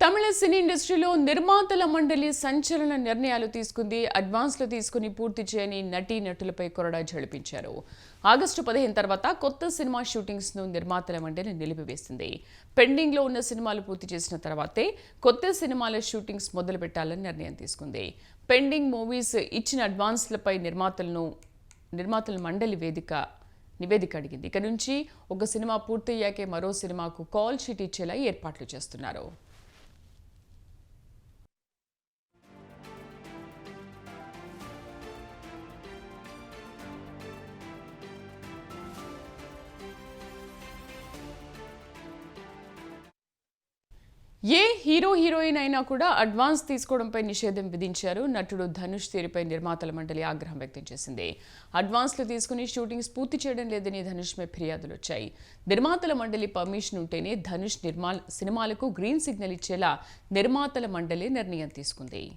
తమిళ సినీ ఇండస్ట్రీలో నిర్మాతల మండలి సంచలన నిర్ణయాలు తీసుకుంది అడ్వాన్స్లు తీసుకుని పూర్తి చేయని నటీ నటులపై కొరడా జడిపించారు ఆగస్టు పదిహేను తర్వాత కొత్త సినిమా షూటింగ్స్ను నిర్మాతల మండలి నిలిపివేసింది. పెండింగ్లో ఉన్న సినిమాలు పూర్తి చేసిన తర్వాతే కొత్త సినిమాల షూటింగ్స్ మొదలు పెట్టాలని నిర్ణయం తీసుకుంది. పెండింగ్ మూవీస్ ఇచ్చిన అడ్వాన్స్లపై నిర్మాతలను నిర్మాతల మండలి వేదిక నివేదిక అడిగింది. ఇక నుంచి ఒక సినిమా పూర్తయ్యాకే మరో సినిమాకు కాల్ షీట్ ఇచ్చేలా ఏర్పాట్లు చేస్తున్నారు. ఏ హీరో హీరోయిన్ అయినా కూడా అడ్వాన్స్ తీసుకోవడంపై నిషేధం విధించారు. నటుడు ధనుష్ తీరుపై నిర్మాతల మండలి ఆగ్రహం వ్యక్తం చేసింది. అడ్వాన్స్లు తీసుకుని షూటింగ్స్ పూర్తి చేయడం లేదని ధనుష్పై ఫిర్యాదులు వచ్చాయి. నిర్మాతల మండలి పర్మిషన్ ఉంటేనే ధనుష్ నిర్మా సినిమాలకు గ్రీన్ సిగ్నల్ ఇచ్చేలా నిర్మాతల మండలి నిర్ణయం తీసుకుంది.